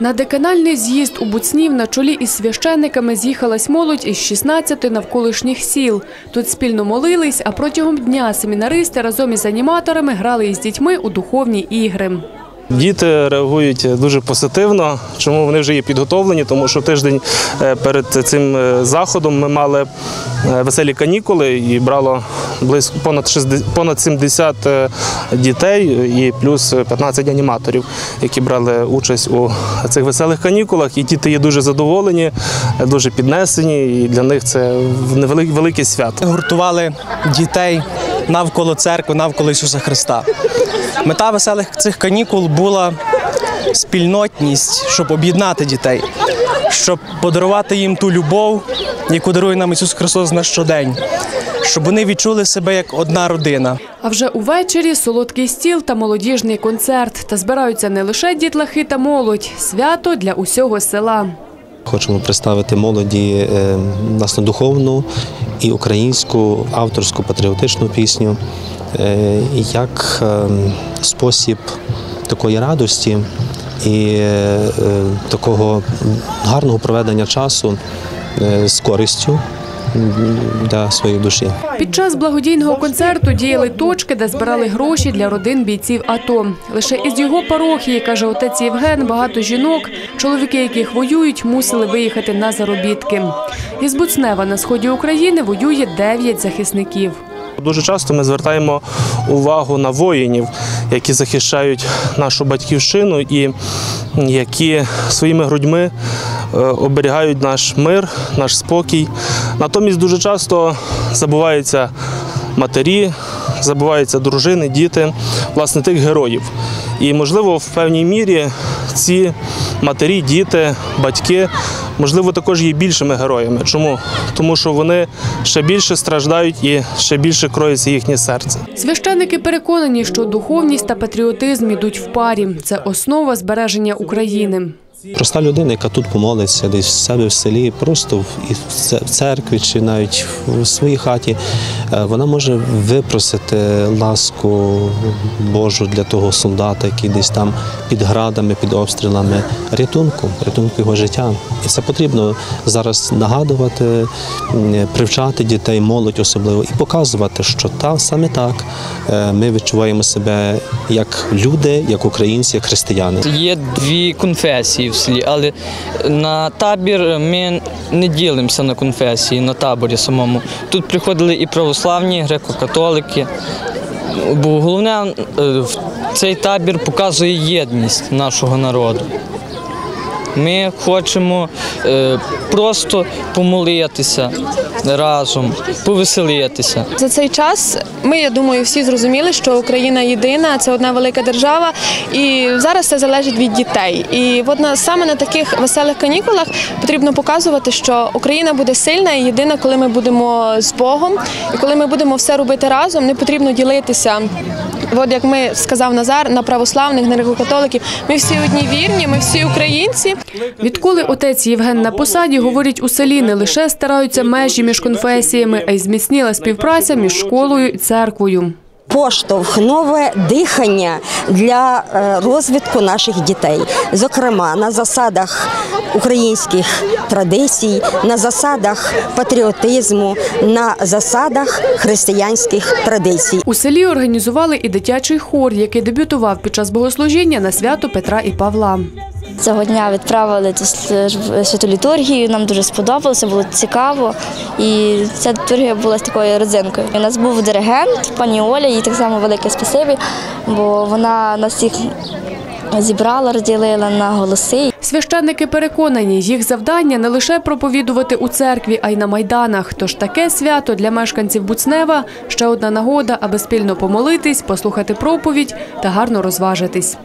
На деканальний з'їзд у Буцнів на чолі із священниками з'їхалась молодь із 16 навколишніх сіл. Тут спільно молились, а протягом дня семінаристи разом із аніматорами грали із дітьми у духовні ігри. Діти реагують дуже позитивно, чому вони вже є підготовлені, тому що тиждень е, перед цим е, заходом ми мали е, веселі канікули і брало близько понад 60, понад 70 е, дітей і плюс 15 аніматорів, які брали участь у цих веселих канікулах. І діти є дуже задоволені, дуже піднесені, і для них це велике свято. гуртували дітей навколо церкви, навколо Ісуса Христа. Мета веселих цих канікул була спільнотність, щоб об'єднати дітей, щоб подарувати їм ту любов, яку дарує нам Ісус Христос на щодень, щоб вони відчули себе як одна родина. А вже увечері солодкий стіл та молодіжний концерт. Та збираються не лише дітлахи та молодь, свято для усього села. Хочемо представити молоді е, власне духовну і українську авторську патріотичну пісню як е, спосіб такої радості і е, такого гарного проведення часу е, з користю для своєї душі. Під час благодійного концерту діяли точки, де збирали гроші для родин бійців АТО. Лише із його парохії, каже отець Євген, багато жінок, чоловіки, яких воюють, мусили виїхати на заробітки. Із Буцнева на сході України воює дев'ять захисників. Дуже часто ми звертаємо увагу на воїнів, які захищають нашу батьківщину і які своїми грудьми е, оберігають наш мир, наш спокій. Натомість дуже часто забуваються матері, забуваються дружини, діти, власне, тих героїв. І, можливо, в певній мірі ці матері, діти, батьки, можливо, також є більшими героями. Чому? Тому що вони ще більше страждають і ще більше кроється їхнє серце. Священники переконані, що духовність та патріотизм ідуть в парі. Це основа збереження України. Проста людина, яка тут помолиться, десь в себе в селі, просто в церкві чи навіть в своїй хаті, е, вона може випросити ласку Божу для того солдата, який десь там під градами, під обстрілами, рятунку, рятунку його життя. І це потрібно зараз нагадувати, привчати дітей, молодь особливо, і показувати, що та саме так е, ми відчуваємо себе як люди, як українці, як християни. Є дві конфесії в селі, але на табір ми не ділимося на конфесії, на таборі самому. Тут приходили і православні, греко-католики. Бо головне, е, цей табір показує єдність нашого народу. Ми хочемо е, просто помолитися разом, повеселитися. За цей час ми, я думаю, всі зрозуміли, що Україна єдина, це одна велика держава, і зараз це залежить від дітей. І от на саме на таких веселих канікулах потрібно показувати, що Україна буде сильна і єдина, коли ми будемо з Богом, і коли ми будемо все робити разом, не потрібно ділитися. От як ми сказав Назар, на православних, на греко-католиків, ми всі одні вірні, ми всі українці. Відколи отець Євген на посаді, говорить, у селі не лише стараються межі між конфесіями, а й зміцніла співпраця між школою і церквою. Поштовх, нове дихання для е, розвитку наших дітей, зокрема на засадах українських традицій, на засадах патріотизму, на засадах християнських традицій. У селі організували і дитячий хор, який дебютував під час богослужіння на свято Петра і Павла. Цього дня відправили цю святу літургію. Нам дуже сподобалося, було цікаво. І ця літургія була з такою родзинкою. У нас був диригент, пані Оля, їй так само велике спасибі, бо вона нас всіх зібрала, розділила на голоси. Священники переконані, їх завдання не лише проповідувати у церкві, а й на майданах. Тож таке свято для мешканців Буцнева ще одна нагода, аби спільно помолитись, послухати проповідь та гарно розважитись.